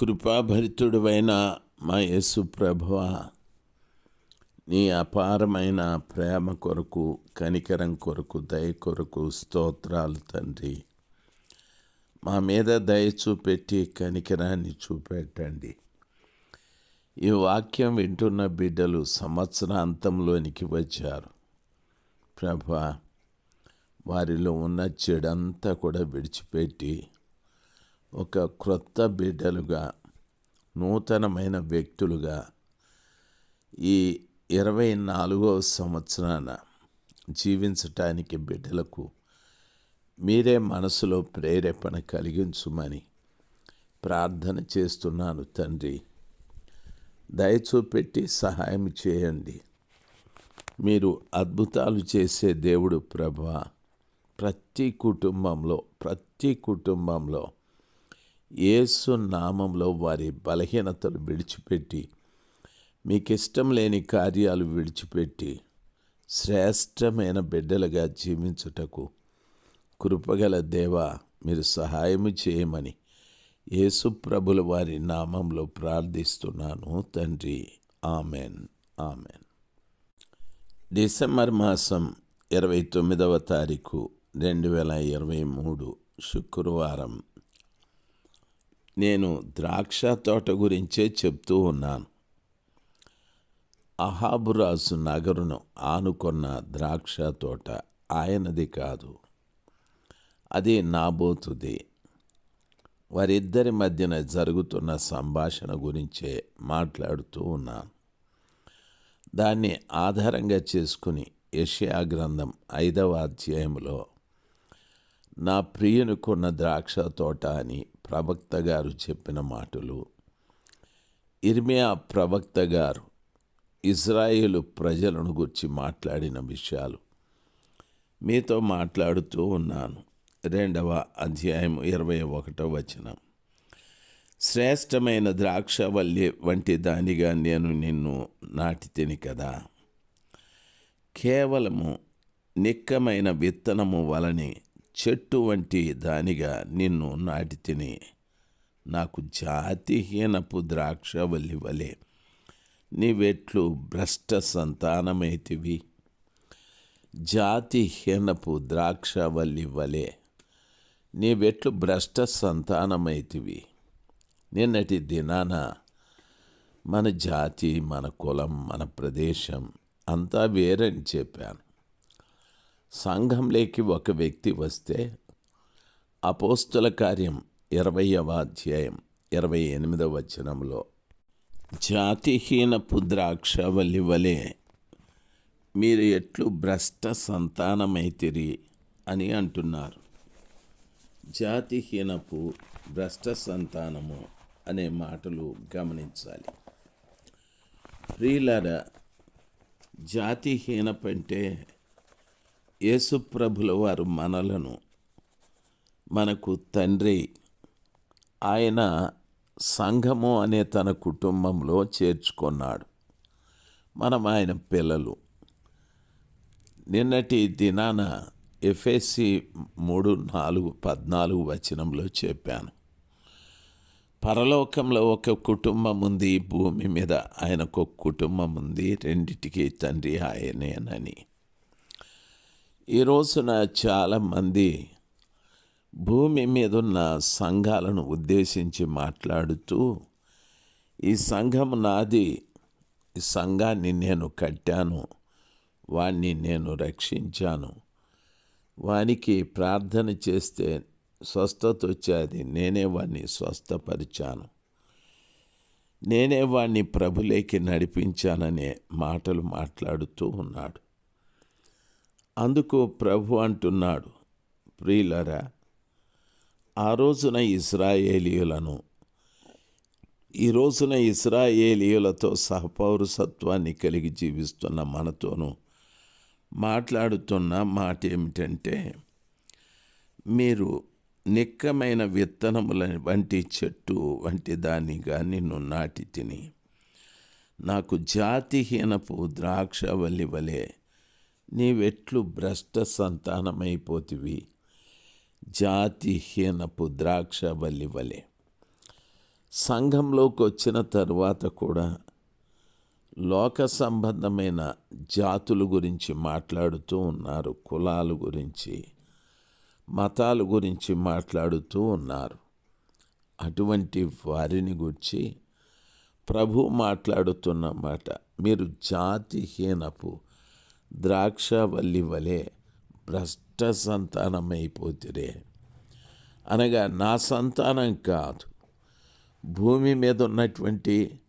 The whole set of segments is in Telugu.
కృపాభరితుడువైన మా యేసు ప్రభువ నీ అపారమైన ప్రేమ కొరకు కనికరం కొరకు దయ కొరకు స్తోత్రాలు తండ్రి. మా మీద దయ చూపెట్టి కనికరాన్ని చూపెట్టండి. ఈ వాక్యం వింటున్న బిడ్డలు సంవత్సరాంతంలోనికి వచ్చారు. ప్రభా వారిలో ఉన్న చెడంతా కూడా విడిచిపెట్టి ఒక క్రొత్త బిడ్డలుగా నూతనమైన వ్యక్తులుగా ఈ ఇరవై నాలుగవ సంవత్సరాన జీవించటానికి బిడ్డలకు మీరే మనసులో ప్రేరేపణ కలిగించుమని ప్రార్థన చేస్తున్నాను తండ్రి. దయచూపెట్టి సహాయం చేయండి. మీరు అద్భుతాలు చేసే దేవుడు ప్రభా. ప్రతి కుటుంబంలో ప్రతి కుటుంబంలో యేసు నామంలో వారి బలహీనతలు విడిచిపెట్టి మీకు ఇష్టం లేని కార్యాలు విడిచిపెట్టి శ్రేష్టమైన బిడ్డలుగా జీవించుటకు కృపగల దేవ మీరు సహాయము చేయమని యేసు ప్రభుల వారి నామంలో ప్రార్థిస్తున్నాను తండ్రి. ఆమెన్. ఆమెన్. డిసెంబర్ మాసం ఇరవై తొమ్మిదవ తారీఖు రెండు వేల ఇరవై మూడు శుక్రవారం. నేను ద్రాక్ష తోట గురించే చెప్తూ ఉన్నాను. అహాబురాజు నగరును ఆనుకొన్న ద్రాక్ష తోట ఆయనది కాదు. అది నాబోతుది. వారిద్దరి మధ్యన జరుగుతున్న సంభాషణ గురించే మాట్లాడుతూ ఉన్నాను. దాన్ని ఆధారంగా చేసుకుని యషియా గ్రంథం ఐదవ అధ్యాయంలో నా ప్రియునుకున్న ద్రాక్ష తోట అని ప్రవక్త గారు చెప్పిన మాటలు. ఇర్మియా ప్రవక్త గారు ఇజ్రాయేలు ప్రజలను గురించి మాట్లాడిన విషయాలు. మీతో మాట్లాడుతూ ఉన్నాను. రెండవ అధ్యాయం ఇరవై ఒకటో వచనం. శ్రేష్టమైన ద్రాక్షవల్లి వంటి దానిగా నేను నిన్ను నాటి తిని కదా. కేవలము నిక్కమైన విత్తనము వలని చెట్టు వంటి దానిగా నిన్ను నాటి తిని. నాకు జాతిహీనపు ద్రాక్షవల్లి వలె నీవెట్లు భ్రష్ట సంతానమైతివి జాతిహీనపు ద్రాక్షవల్లి వలె నీవెట్లు భ్రష్ట సంతానమైతివి నిన్నటి దినాన మన జాతి మన కులం మన ప్రదేశం అంతా వేరని చెప్పాను. సంఘంలోకి ఒక వ్యక్తి వస్తే అపోస్తుల కార్యం ఇరవయవ అధ్యాయం ఇరవై ఎనిమిదవ వచనంలో జాతిహీనపు ద్రాక్షవల్లి వలె మీరు ఎట్లు భ్రష్ట సంతానమైతిరి అని అంటున్నారు. జాతిహీనపు భ్రష్ట సంతానము అనే మాటలు గమనించాలి. ప్రియులార జాతిహీనపంటే యేసుప్రభుల వారు మనలను మనకు తండ్రి ఆయన సంఘము అనే తన కుటుంబంలో చేర్చుకున్నాడు. మనం ఆయన పిల్లలు. నిన్నటి దినాన ఎఫ్ఎస్సి మూడు నాలుగు పద్నాలుగు వచనంలో చెప్పాను. పరలోకంలో ఒక కుటుంబం ఉంది భూమి మీద ఆయనకు ఒక కుటుంబం ఉంది రెండిటికి తండ్రి ఆయనేనని. ఈ రోజున చాలామంది భూమి మీద ఉన్న సంఘాలను ఉద్దేశించి మాట్లాడుతూ ఈ సంఘం నాది ఈ సంఘాన్ని నేను కట్టాను వాణ్ణి నేను రక్షించాను. వానికి ప్రార్థన చేస్తే స్వస్థత వచ్చేది నేనే వాడిని స్వస్థపరిచాను. నేనే వాడిని ప్రభులేకి నడిపించాననే మాటలు మాట్లాడుతూ ఉన్నాడు. అందుకు ప్రభు అంటున్నాడు ప్రియులరా ఆ రోజున ఇస్రాయేలీయులను ఈ రోజున ఇస్రాయేలీయులతో సహపౌరసత్వాన్ని కలిగి జీవిస్తున్న మనతోనూ మాట్లాడుతున్న మాట ఏమిటంటే మీరు నిక్కమైన విత్తనముల వంటి చెట్టు వంటి దానిగా నిన్ను నాటి తిని నాకు జాతిహీనపు ద్రాక్ష వల్లి వలె నీవెట్లు భ్రష్ట సంతానమైపోతివి జాతిహీనపు ద్రాక్షవల్లి వలె. సంఘంలోకి వచ్చిన తర్వాత కూడా లోక సంబంధమైన జాతుల గురించి మాట్లాడుతూ ఉన్నారు కులాల గురించి మతాల గురించి మాట్లాడుతూ ఉన్నారు. అటువంటి వారిని గురించి ప్రభు మాట్లాడుతున్న మాట మీరు జాతిహీనపు ద్రాక్షవల్లి వలె భ్రష్ట సంతానమైపోతురే అనగా నా సంతానం కాదు. భూమి మీద ఉన్నటువంటి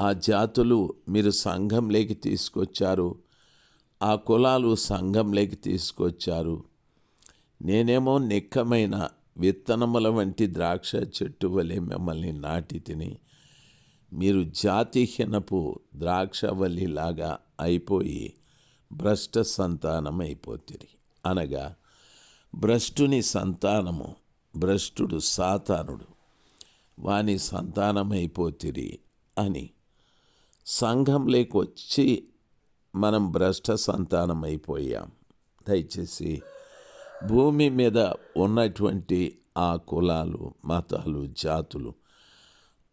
ఆ జాతులు మీరు సంఘంలోకి తీసుకొచ్చారు ఆ కులాలు సంఘంలోకి తీసుకొచ్చారు. నేనేమో నిక్కమైన విత్తనముల వంటి ద్రాక్ష చెట్టు వలె మిమ్మల్ని నాటి తిని మీరు జాతిహీనపు ద్రాక్షవల్లిలాగా అయిపోయి భ్రష్ట సంతానం అయిపోతుంది అనగా భ్రష్టుని సంతానము భ్రష్టుడు సాతానుడు. వాని సంతానమైపోతిరి అని సంఘంలోకి వచ్చి మనం భ్రష్ట సంతానం అయిపోయాం దయచేసి భూమి మీద ఉన్నటువంటి ఆ కులాలు మతాలు జాతులు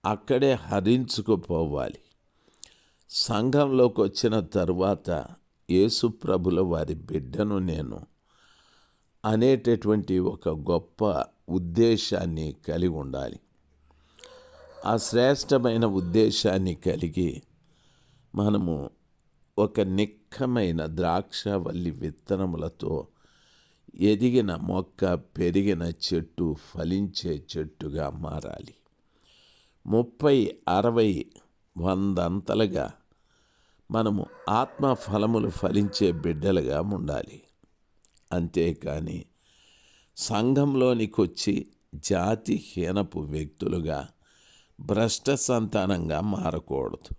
అక్కడే హరించుకుపోవాలి. సంఘంలోకి వచ్చిన తర్వాత యేసు ప్రభుల వారి బిడ్డను నేను అనేటటువంటి ఒక గొప్ప ఉద్దేశాన్ని కలిగి ఉండాలి. ఆ శ్రేష్టమైన ఉద్దేశాన్ని కలిగి మనము ఒక నిక్కమైన ద్రాక్షవల్లి విత్తనములతో ఎదిగిన మొక్క పెరిగిన చెట్టు ఫలించే చెట్టుగా మారాలి. ముప్పై అరవై వందంతలుగా మనము ఆత్మ ఫలములు ఫలించే బిడ్డలుగా ఉండాలి. అంతేకాని సంఘంలోనికి వచ్చి జాతిహీనపు వ్యక్తులుగా భ్రష్ట సంతానంగా మారకూడదు.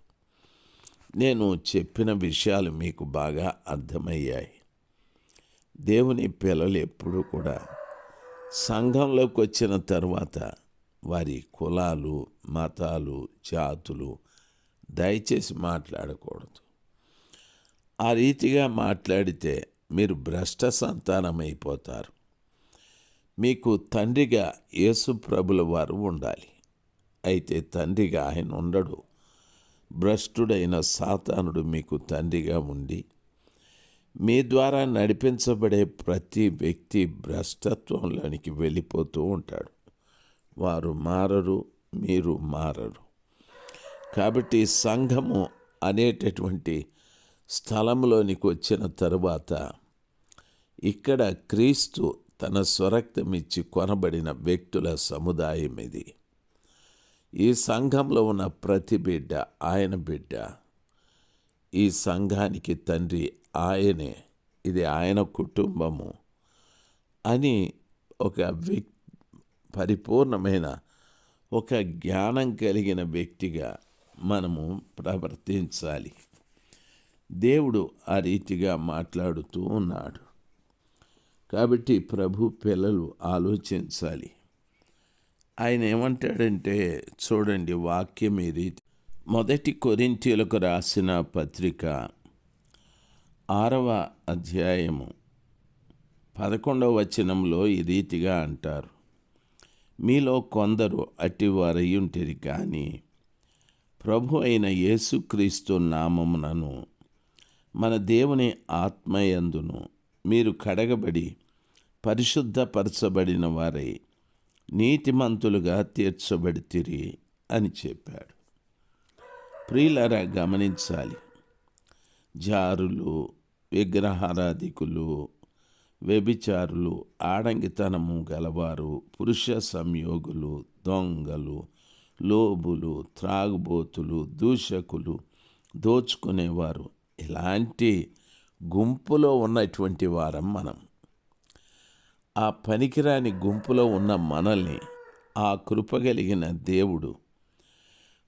నేను చెప్పిన విషయాలు మీకు బాగా అర్థమయ్యాయి. దేవుని పిల్లలు ఎప్పుడూ కూడా సంఘంలోకి వచ్చిన తర్వాత వారి కులాలు మతాలు జాతులు దయచేసి మాట్లాడకూడదు. ఆ రీతిగా మాట్లాడితే మీరు భ్రష్ట సంతానం అయిపోతారు మీకు తండ్రిగా యేసు ప్రభుల వారు ఉండాలి. అయితే తండ్రిగా ఆయన ఉండడు. భ్రష్టుడైన సాతానుడు మీకు తండ్రిగా ఉండి మీ ద్వారా నడిపించబడే ప్రతి వ్యక్తి భ్రష్టత్వంలోనికి వెళ్ళిపోతూ ఉంటాడు. వారు మారరు మీరు మారరు. కాబట్టి సంఘము అనేటటువంటి స్థలంలోనికి వచ్చిన తరువాత ఇక్కడ క్రీస్తు తన స్వరక్తమిచ్చి కొనబడిన వ్యక్తుల సముదాయం ఇది. ఈ సంఘంలో ఉన్న ప్రతి బిడ్డ ఆయన బిడ్డ ఈ సంఘానికి తండ్రి ఆయనే ఇది ఆయన కుటుంబము అని ఒక వ్యక్ పరిపూర్ణమైన ఒక జ్ఞానం కలిగిన వ్యక్తిగా మనము ప్రవర్తించాలి. దేవుడు ఆ రీతిగా మాట్లాడుతూ ఉన్నాడు. కాబట్టి ప్రభు పిల్లలు ఆలోచించాలి. ఆయన ఏమంటాడంటే చూడండి వాక్యం ఈ రీతి. మొదటి కొరింతీలకు రాసిన పత్రిక ఆరవ అధ్యాయము పదకొండవ వచనంలో ఈ రీతిగా అంటారు. మీలో కొందరు అట్టి వారయ్యుంటిరి కానీ ప్రభు అయిన యేసుక్రీస్తు నామమునను మన దేవుని ఆత్మయందును మీరు కడగబడి పరిశుద్ధపరచబడిన వారై నీతిమంతులుగా తీర్చబడితిరి అని చెప్పాడు. ప్రియులరా గమనించాలి. జారులు విగ్రహారాధికులు వ్యభిచారులు ఆడంగితనము గలవారు పురుష సంయోగులు దొంగలు లోబులు త్రాగుబోతులు దూషకులు దోచుకునేవారు. ఇలాంటి గుంపులో ఉన్నటువంటి వారం మనం. ఆ పనికిరాని గుంపులో ఉన్న మనల్ని ఆ కృపగలిగిన దేవుడు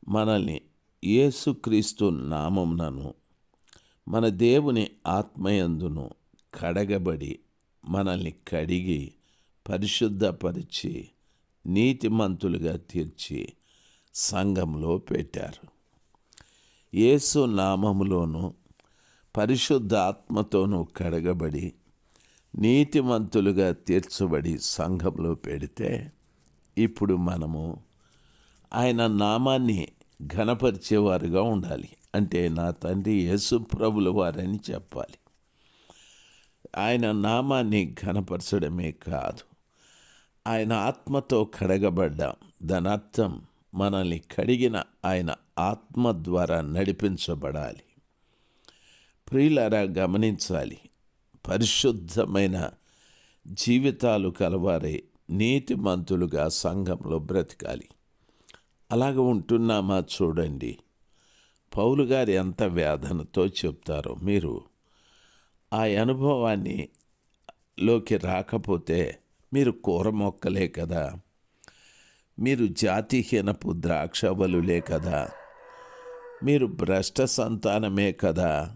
మనల్ని యేసుక్రీస్తు నామమునను మన దేవుని ఆత్మయందును కడగబడి మనల్ని కడిగి పరిశుద్ధపరిచి నీతిమంతులుగా తీర్చి సంఘంలో పెట్టారు. యేసు నామములోను పరిశుద్ధ ఆత్మతోనూ కడగబడి నీతిమంతులుగా తీర్చబడి సంఘంలో పెడితే ఇప్పుడు మనము ఆయన నామాన్ని ఘనపరిచేవారుగా ఉండాలి. అంటే నా తండ్రి యేసు ప్రభుల వారని చెప్పాలి. ఆయన నామాన్ని ఘనపరచడమే కాదు. ఆయన ఆత్మతో కడగబడ్డాం. దాని అర్థం మనల్ని కడిగిన ఆయన ఆత్మ ద్వారా నడిపించబడాలి. ప్రియులారా గమనించాలి. పరిశుద్ధమైన జీవితాలు కలవారే నీతిమంతులుగా సంఘంలో బ్రతకాలి. అలాగ ఉంటున్నామా చూడండి. పౌలు గారు ఎంత వేదనతో చెప్తారో మీరు ఆ అనుభవాన్ని లోకి రాకపోతే మీరు కూర మొక్కలే కదా. మీరు జాతిహీనపు ద్రాక్షవలులే కదా. మీరు భ్రష్ట సంతానమే కదా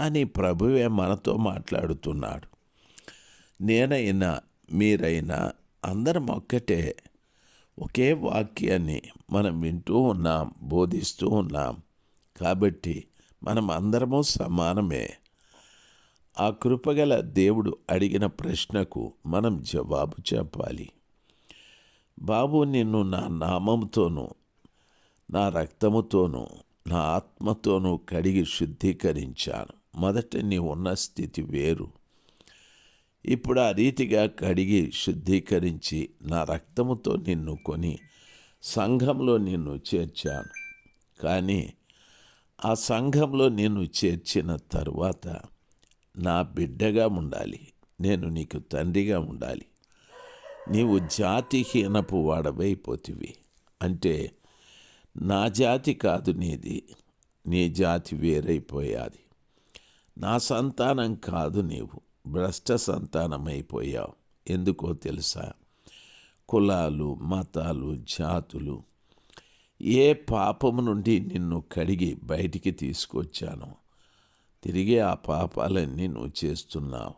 అని ప్రభువే మనతో మాట్లాడుతున్నాడు. నేనైనా మీరైనా అందరం ఒక్కటే ఒకే వాక్యాన్ని మనం వింటూ ఉన్నాం బోధిస్తూ ఉన్నాం. కాబట్టి మనం అందరము సమానమే. ఆ కృపగల దేవుడు అడిగిన ప్రశ్నకు మనం జవాబు చెప్పాలి. బాబు నిన్ను నా నామంతోనూ నా రక్తముతోనూ నా ఆత్మతోనూ కడిగి శుద్ధీకరించాను. మొదట నీ ఉన్న స్థితి వేరు. ఇప్పుడు ఆ రీతిగా కడిగి శుద్ధీకరించి నా రక్తముతో నిన్ను కొని సంఘంలో నిన్ను చేర్చాను. కానీ ఆ సంఘంలో నిన్ను చేర్చిన తర్వాత నా బిడ్డగా ఉండాలి. నేను నీకు తండ్రిగా ఉండాలి. నీవు జాతిహీనపు వాడవైపోతివి. అంటే నా జాతి కాదు నీది నీ జాతి వేరైపోయాది. నా సంతానం కాదు నీవు భ్రష్ట సంతానమైపోయావు. ఎందుకో తెలుసా? కులాలు మతాలు జాతులు ఏ పాపము నుండి నిన్ను కడిగి బయటికి తీసుకొచ్చాను తిరిగి ఆ పాపాలన్నీ నువ్వు చేస్తున్నావు.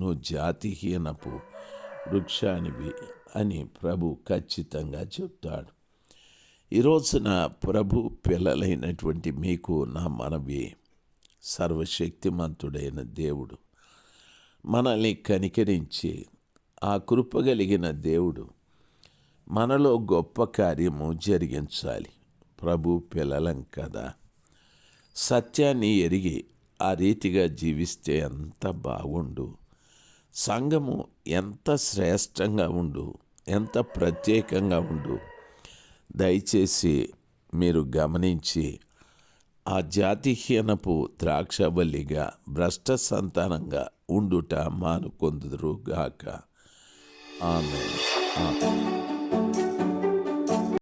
నువ్వు జాతిహీనపు వృక్షానివి అని ప్రభు ఖచ్చితంగా చెప్తాడు. ఈరోజున ప్రభు పిల్లలైనటువంటి మీకు నా మనవి సర్వశక్తిమంతుడైన దేవుడు మనల్ని కనికరించి ఆ కృపగలిగిన దేవుడు మనలో గొప్ప కార్యము జరిగించాలి. ప్రభు పిల్లలం కదా. సత్యాన్ని ఎరిగి ఆ రీతిగా జీవిస్తే ఎంత బాగుండు. సంఘము ఎంత శ్రేష్టంగా ఉండు ఎంత ప్రత్యేకంగా ఉండు దయచేసి మీరు గమనించి ఆ జాతిహీనపు ద్రాక్షవల్లిగా భ్రష్ట సంతానంగా ఉండుట మానుకొందురుగాక ఆమె ఆమె